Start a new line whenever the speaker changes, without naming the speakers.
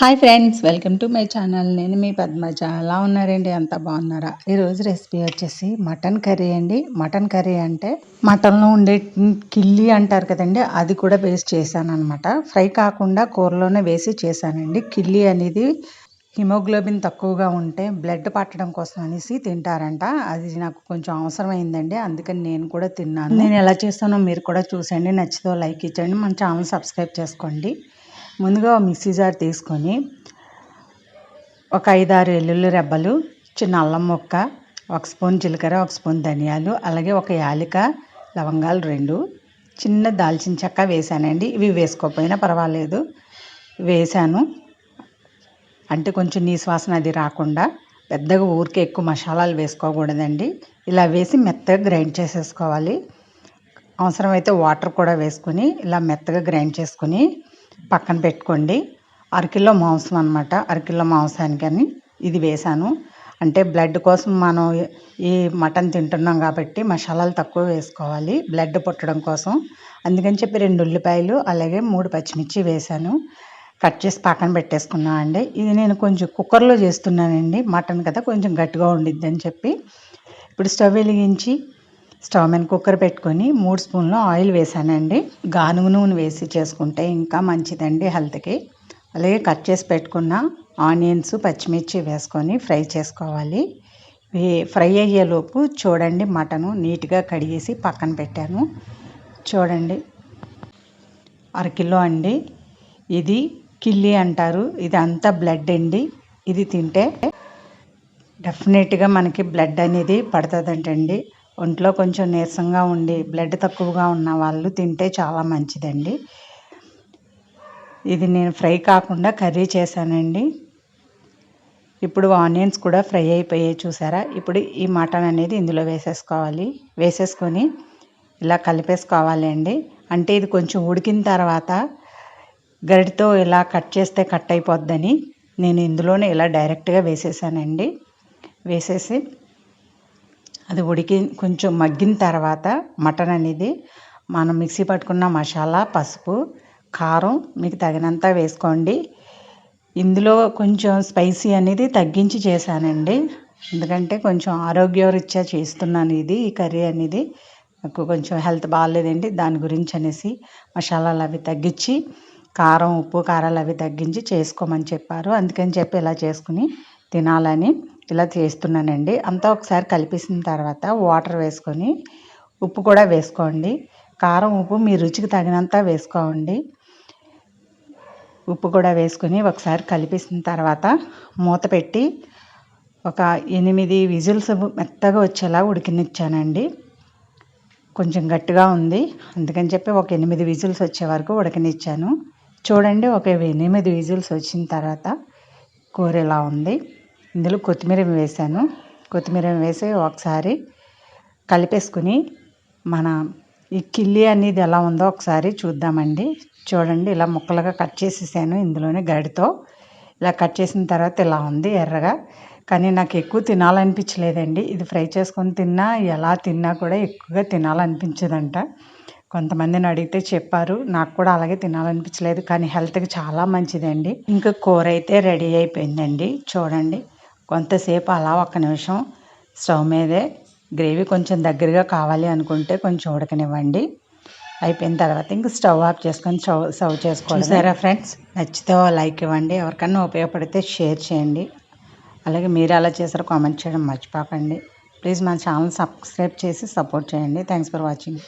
Hi friends welcome to my channel నేను మీ పద్మజ. ఎలా ఉన్నారండి? అంత బాగున్నారా? ఈరోజు రెసిపీ వచ్చేసి మటన్ కర్రీ అండి. మటన్ కర్రీ అంటే మటన్లో ఉండే కిల్లి అంటారు కదండి అది కూడా వేసి చేశాను అనమాట ఫ్రై కాకుండా కూరలోనే వేసి చేశానండి. కిల్లి అనేది హిమోగ్లోబిన్ తక్కువగా ఉంటే బ్లడ్ పట్టడం కోసం అనేసి తింటారంట. అది నాకు కొంచెం అవసరమైందండి అందుకని నేను కూడా తిన్నాను. నేను ఎలా చేస్తానో మీరు కూడా చూసండి నచ్చితో లైక్ ఇచ్చండి మన ఛానల్ సబ్స్క్రైబ్ చేసుకోండి. ముందుగా మిక్సీ జార్ తీసుకొని ఒక ఐదారు ఎల్లుల్లి రెబ్బలు చిన్న అల్లం ముక్క ఒక స్పూన్ జీలకర్ర ఒక స్పూన్ ధనియాలు అలాగే ఒక యాలిక లవంగాలు రెండు. చిన్న దాల్చిన చెక్క వేసానండి. ఇవి వేసుకోకపోయినా పర్వాలేదు. వేసాను. అంటే కొంచెం నీ వాసన అది రాకుండా పెద్దగా ఊరికే ఎక్కువ మసాలాలు వేసుకోకూడదండి. ఇలా వేసి మెత్తగా గ్రైండ్ చేసేసుకోవాలి. అవసరమైతే వాటర్ కూడా వేసుకొని ఇలా మెత్తగా గ్రైండ్ చేసుకొని పక్కన పెట్టుకోండి. అరకిలో మాంసం అనమాట అరకిలో మాంసానికని ఇది వేసాను. అంటే బ్లడ్ కోసం మనం ఈ మటన్ తింటున్నాం కాబట్టి మసాలాలు తక్కువ వేసుకోవాలి. బ్లడ్ పుట్టడం కోసం. అందుకని చెప్పి రెండు ఉల్లిపాయలు అలాగే మూడు పచ్చిమిర్చి వేసాను. కట్ చేసి పక్కన పెట్టేసుకున్నాను అండి. ఇది నేను కొంచెం కుక్కర్లో చేస్తున్నానండి. మటన్ కదా కొంచెం గట్టిగా ఉండిద్ది అని చెప్పి. ఇప్పుడు స్టవ్ వెలిగించి స్టవ్ మీద కుక్కర్ పెట్టుకొని మూడు స్పూన్లు ఆయిల్ వేసానండి. గానుగు నూనె వేసి చేసుకుంటే ఇంకా మంచిదండి హెల్త్కి. అలాగే కట్ చేసి పెట్టుకున్న ఆనియన్స్ పచ్చిమిర్చి వేసుకొని ఫ్రై చేసుకోవాలి. ఫ్రై అయ్యేలోపు చూడండి మటను నీట్గా కడిగేసి పక్కన పెట్టాను. చూడండి. అరకిలో అండి. ఇది కిల్లి అంటారు. ఇది అంతా బ్లడ్ అండి. ఇది తింటే డెఫినెట్గా మనకి బ్లడ్ అనేది పడుతుందంటండి. ఒంట్లో కొంచెం నీరసంగా ఉండి బ్లడ్ తక్కువగా ఉన్న వాళ్ళు తింటే చాలా మంచిదండి. ఇది నేను ఫ్రై కాకుండా కర్రీ చేశానండి. ఇప్పుడు ఆనియన్స్ కూడా ఫ్రై అయిపోయాయి చూసారా? ఇప్పుడు ఈ మటన్ అనేది ఇందులో వేసేసుకోవాలి. వేసేసుకొని ఇలా కలిపేసుకోవాలి అండి. అంటే ఇది కొంచెం ఉడికిన తర్వాత గరిటితో ఇలా కట్ చేస్తే కట్ అయిపోద్దని నేను ఇందులోనే ఇలా డైరెక్ట్గా వేసేసానండి. వేసేసి అది ఉడికి కొంచెం మగ్గిన తర్వాత మటన్ అనేది మనం మిక్సీ పట్టుకున్న మసాలా పసుపు కారం మీకు తగినంత వేసుకోండి. ఇందులో కొంచెం స్పైసీ అనేది తగ్గించి చేశానండి. ఎందుకంటే కొంచెం ఆరోగ్యరీత్యా చేస్తున్నాను ఇది ఈ కర్రీ అనేది. నాకు కొంచెం హెల్త్ బాగాలేదండి దాని గురించి అనేసి మసాలాలు అవి తగ్గించి కారం ఉప్పు కారాలు అవి తగ్గించి చేసుకోమని చెప్పారు. అందుకని చెప్పి ఇలా చేసుకుని తినాలని ఇలా చేస్తున్నానండి. అంతా ఒకసారి కలిపేసిన తర్వాత వాటర్ వేసుకొని ఉప్పు కూడా వేసుకోండి. కారం ఉప్పు మీ రుచికి తగినంత వేసుకోండి. ఉప్పు కూడా వేసుకొని ఒకసారి కలిపేసిన తర్వాత మూత పెట్టి ఒక ఎనిమిది విజిల్స్ మెత్తగా వచ్చేలా ఉడికినిచ్చానండి. కొంచెం గట్టిగా ఉంది. అందుకని చెప్పి ఒక ఎనిమిది విజిల్స్ వచ్చే వరకు ఉడకనిచ్చాను. చూడండి ఒక ఎనిమిది విజిల్స్ వచ్చిన తర్వాత కూర ఇలా ఉంది. ఇందులో కొత్తిమీర వేసాను. కొత్తిమీర వేసి ఒకసారి కలిపేసుకుని మన ఈ కిల్లి అనేది ఎలా ఉందో ఒకసారి చూద్దామండి. చూడండి ఇలా ముక్కలుగా కట్ చేసేసాను ఇందులోనే గడితో ఇలా కట్ చేసిన తర్వాత ఇలా ఉంది ఎర్రగా. కానీ నాకు ఎక్కువ తినాలనిపించలేదండి. ఇది ఫ్రై చేసుకొని తిన్నా ఎలా తిన్నా కూడా ఎక్కువగా తినాలనిపించదంట. కొంతమందిని అడిగితే చెప్పారు నాకు కూడా అలాగే తినాలనిపించలేదు కానీ హెల్త్కి చాలా మంచిదండి. ఇంకా కూర అయితే రెడీ అయిపోయిందండి. చూడండి. కొంతసేపు అలా ఒక్క నిమిషం స్టవ్ మీదే గ్రేవీ కొంచెం దగ్గరగా కావాలి అనుకుంటే కొంచెం ఉడకనివ్వండి. అయిపోయిన తర్వాత ఇంక స్టవ్ ఆఫ్ చేసుకొని స్టవ్ సర్వ్ చేసుకోవాలి సరే ఫ్రెండ్స్? నచ్చితే లైక్ ఇవ్వండి. ఎవరికన్నా ఉపయోగపడితే షేర్ చేయండి. అలాగే మీరు అలా చేసారో కామెంట్ చేయడం మర్చిపోకండి. ప్లీజ్ మన ఛానల్ సబ్స్క్రైబ్ చేసి సపోర్ట్ చేయండి. Thanks for watching.